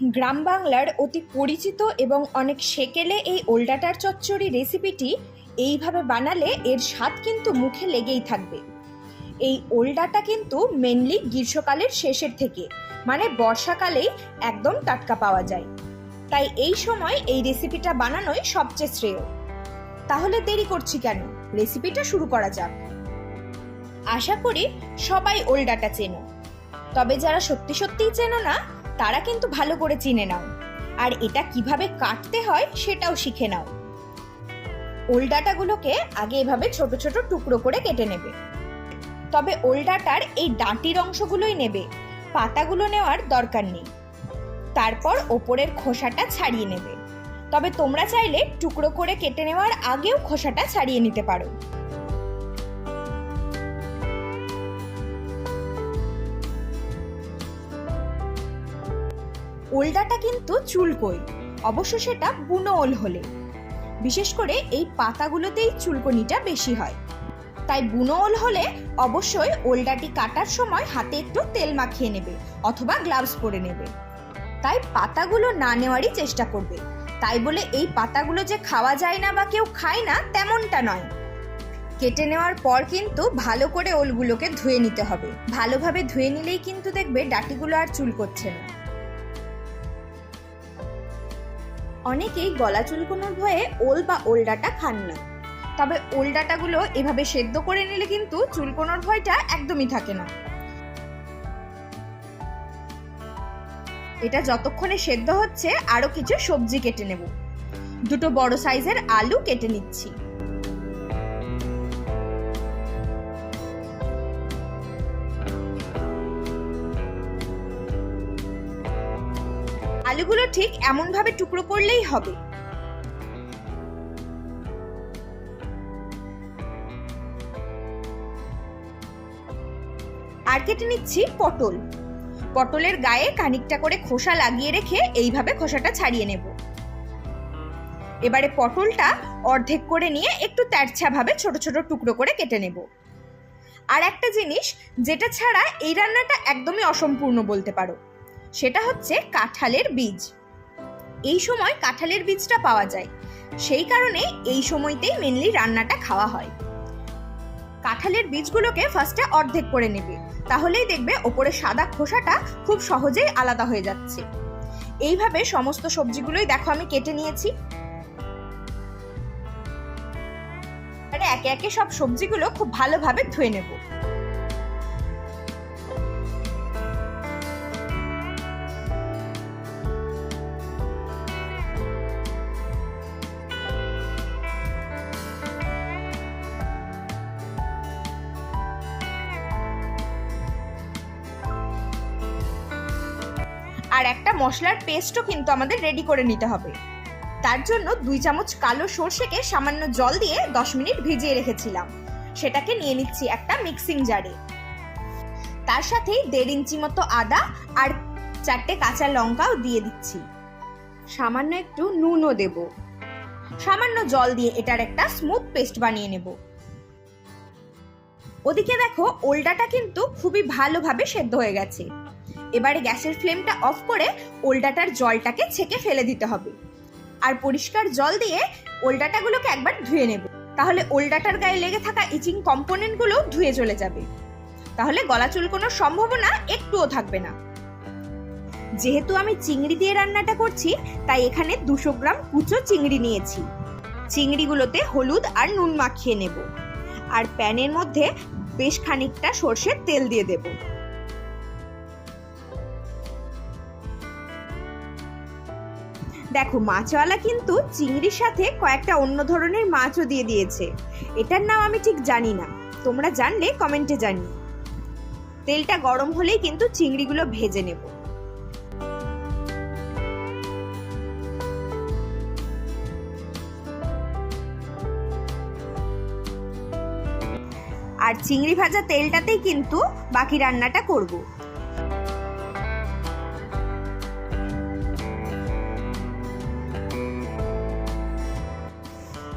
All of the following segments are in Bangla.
গ্রাম বাংলার অতি পরিচিত এবং অনেক সেকেলে এই ওলডাটার চচ্চড়ি রেসিপিটি এইভাবে বানালে এর স্বাদ কিন্তু মুখে লেগেই থাকবে। এই ওলডাটা কিন্তু মেনলি গ্রীষ্মকালের শেষের থেকে মানে বর্ষাকালেই একদম টাটকা পাওয়া যায়। তাই এই সময় এই রেসিপিটা বানানোই সবচেয়ে শ্রেয়। তাহলে দেরি করছি কেন? রেসিপিটা শুরু করা যাক। আশা করি সবাই ওলডাটা চেনো। তবে যারা সত্যি সত্যিই চেনো না তারা কিন্তু ভালো করে চিনে নাও। আর এটা কীভাবে কাটতে হয় সেটাও শিখে নাও। ওল ওলডাটাগুলোকে আগে এভাবে ছোট ছোট টুকরো করে কেটে নেবে। তবে ওলডাটার এই ডাঁটির অংশগুলোই নেবে, পাতাগুলো নেওয়ার দরকার নেই। তারপর ওপরের খোসাটা ছাড়িয়ে নেবে। তবে তোমরা চাইলে টুকরো করে কেটে নেওয়ার আগেও খোসাটা ছাড়িয়ে নিতে পারো। ওলডাটা কিন্তু চুলকোই, অবশ্য সেটা বুনো ওল হলে। বিশেষ করে এই পাতাগুলোতেই চুলকনিটা বেশি হয়। তাই বুনো ওল হলে অবশ্যই ওলডাটি কাটার সময় হাতে একটু তেল মাখিয়ে নেবে অথবা গ্লাভস পরে নেবে। তাই পাতাগুলো না নেওয়ারই চেষ্টা করবে। তাই বলে এই পাতাগুলো যে খাওয়া যায় না বা কেউ খায় না তেমনটা নয়। কেটে নেওয়ার পর কিন্তু ভালো করে ওলগুলোকে ধুয়ে নিতে হবে। ভালোভাবে ধুয়ে নিলেই কিন্তু দেখবে ডাটিগুলো আর চুল করছে না। অনেকেই গলা চুলকোনোর ভয়ে ওল বা ওল ওলডাটা খান না। তবে ওল ওলডাটাগুলো এভাবে সেদ্ধ করে নিলে কিন্তু চুলকোনোর ভয়টা একদমই থাকে না। এটা যতক্ষণে সেদ্ধ হচ্ছে আরও কিছু সবজি কেটে নেব। দুটো বড় সাইজের আলু কেটে নিচ্ছি। আলুগুলো ঠিক এমনভাবে টুকরো করলেই হবে। আর কেটে নিচ্ছি পটল। পটলের গায়ে খানিকটা করে খোসা লাগিয়ে রেখে এইভাবে খোসাটা ছাড়িয়ে নেব। এবারে পটলটা অর্ধেক করে নিয়ে একটু ভাবে ছোট ছোট টুকরো করে কেটে নেব। আর একটা জিনিস, যেটা ছাড়া এই রান্নাটা একদমই অসম্পূর্ণ বলতে পারো। সেটা হচ্ছে কাঁঠালের বীজ। এই সময় কাঁঠালের বীজটা পাওয়া যায়। সেই কারণে এই সময়তেই মেনলি রান্নাটা খাওয়া হয়। কাঁঠালের বীজগুলোকে ফার্স্টে অর্ধেক করে নেবে। তাহলেই দেখবে ওপরে সাদা খোসাটা খুব সহজেই আলাদা হয়ে যাচ্ছে। এইভাবে সমস্ত সবজিগুলোই দেখো আমি কেটে নিয়েছি। একে একে সব সবজিগুলো খুব ভালোভাবে ধুয়ে নেব। আর একটা মশলার পেস্টও কিন্তু আমাদের রেডি করে নিতে হবে। তার জন্য দুই চামচ কালো সর্ষেকে সামান্য জল দিয়ে দশ মিনিট ভিজিয়ে রেখেছিলাম। সেটাকে নিয়ে নিচ্ছি একটা মিক্সিং জারে তার সাথেই দেড় ইঞ্চি মতো আদা আর চারটে কাঁচা লঙ্কাও দিয়ে দিচ্ছি। সামান্য একটু নুনও দেব। সামান্য জল দিয়ে এটার একটা স্মুথ পেস্ট বানিয়ে নেব। ওদিকে দেখো ওলডাটা কিন্তু খুবই ভালোভাবে সেদ্ধ হয়ে গেছে। এবারে গ্যাসের ফ্লেমটা অফ করে ওলডাটার জলটাকে ছেঁকে ফেলে দিতে হবে। আর পরিষ্কার জল দিয়ে ওলডাটাগুলোকে একবার ধুয়ে নেব। তাহলে ওলডাটার গায়ে লেগে থাকা ইচিং কম্পোনেন্টগুলো ধুয়ে চলে যাবে। তাহলে গলা চুলকোনোর সম্ভাবনা একটুও থাকবে না। যেহেতু আমি চিংড়ি দিয়ে রান্নাটা করছি, তাই এখানে দুশো গ্রাম কুচো চিংড়ি নিয়েছি। চিংড়িগুলোতে হলুদ আর নুন মাখিয়ে নেব। আর প্যানের মধ্যে বেশ খানিকটা সর্ষের তেল দিয়ে দেবো। দেখো, মাছওয়ালা কিন্তু চিংড়ির সাথে কয়েকটা অন্য ধরনের মাছও দিয়ে দিয়েছে। এটার নাম আমি ঠিক জানি না। তোমরা জানলে কমেন্টে জানি তেলটা গরম হলেই কিন্তু চিংড়িগুলো ভেজে নেব। আর চিংড়ি ভাজা তেলটাতেই কিন্তু বাকি রান্নাটা করব।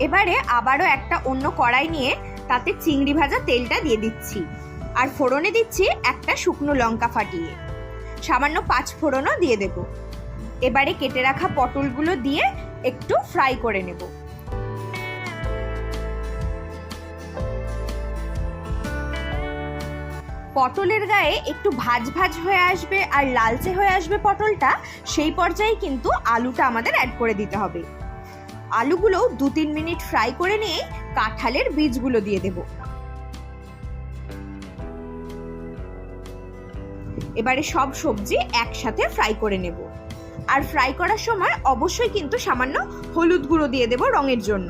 এবারে আবারও একটা অন্য কড়াই নিয়ে তাতে চিংড়ি ভাজা তেলটা দিয়ে দিচ্ছি। আর ফোড়নে দিচ্ছি একটা শুকনো লঙ্কা ফাটিয়ে। সামান্য পাঁচ ফোড়নও দিয়ে দেব। এবারে কেটে রাখা পটলগুলো দিয়ে একটু ফ্রাই করে নেব। পটলের গায়ে একটু ভাজ ভাজ হয়ে আসবে আর লালচে হয়ে আসবে পটলটা, সেই পর্যায়ে কিন্তু আলুটা আমাদের অ্যাড করে দিতে হবে। আলুগুলো দু তিন মিনিট ফ্রাই করে নিয়ে কাঁঠালের বীজগুলো দিয়ে দেব। এবারে সব সবজি একসাথে ফ্রাই করে নেব। আর ফ্রাই করার সময় অবশ্যই কিন্তু সামান্য হলুদ গুঁড়ো দিয়ে দেব রঙের জন্য।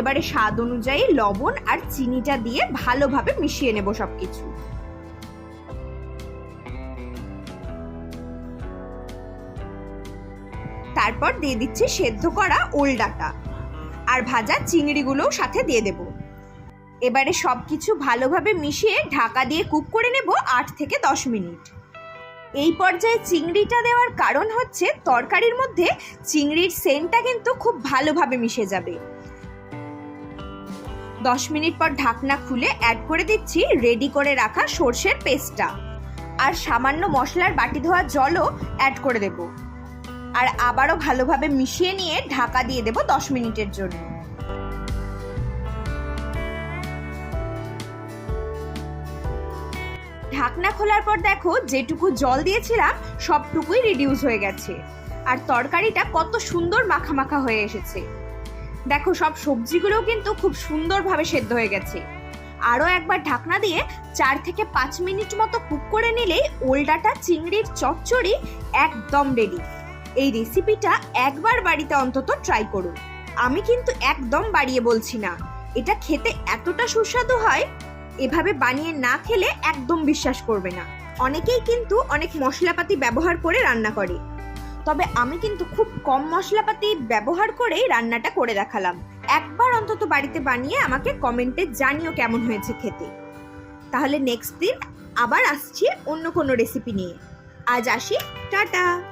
এবারে স্বাদ অনুযায়ী লবণ আর চিনিটা দিয়ে ভালোভাবে মিশিয়ে নেব সবকিছু। তারপর দিয়ে দিচ্ছি সেদ্ধ করা ওল ডাটা আর ভাজা চিংড়িগুলোও সাথে দিয়ে দেব। এবারে সব কিছু ভালোভাবে মিশিয়ে ঢাকা দিয়ে কুক করে নেব আট থেকে দশ মিনিট। এই পর্যায়ে চিংড়িটা দেওয়ার কারণ হচ্ছে তরকারির মধ্যে চিংড়ির সেন্টটা কিন্তু খুব ভালোভাবে মিশে যাবে। দশ মিনিট পর ঢাকনা খুলে অ্যাড করে দিচ্ছি রেডি করে রাখা সর্ষের পেস্টটা আর সামান্য মশলার বাটি ধোয়া জলও অ্যাড করে দেব। আর আবারও ভালোভাবে মিশিয়ে নিয়ে ঢাকা দিয়ে দেব দশ মিনিটের জন্য। ঢাকনা খোলার পর দেখো, যেটুকু জল দিয়েছিলাম, সবটুকুই রিডিউস হয়ে গেছে। আর তরকারিটা কত সুন্দর মাখা মাখা হয়ে এসেছে। দেখো, সব সবজিগুলোও কিন্তু খুব সুন্দরভাবে সেদ্ধ হয়ে গেছে। আরও একবার ঢাকনা দিয়ে চার থেকে পাঁচ মিনিট মতো কুক করে নিলেই ওলডাটা চিংড়ির চচ্চড়ি একদম রেডি এই রেসিপিটা একবার বাড়িতে অন্তত ট্রাই করুন। আমি কিন্তু একদম বাড়িয়ে বলছি না। এটা খেতে এতটা সুস্বাদু হয়, এভাবে বানিয়ে না খেলে একদম বিশ্বাস করবে না। অনেকেই কিন্তু অনেক মশলাপাতি ব্যবহার করে রান্না করে। তবে আমি কিন্তু খুব কম মশলাপাতি ব্যবহার করেই রান্নাটা করে দেখালাম। একবার অন্তত বাড়িতে বানিয়ে আমাকে কমেন্টে জানিও কেমন হয়েছে খেতে। তাহলে নেক্সট দিন আবার আসছি অন্য কোনো রেসিপি নিয়ে। আজ আসি, টাটা!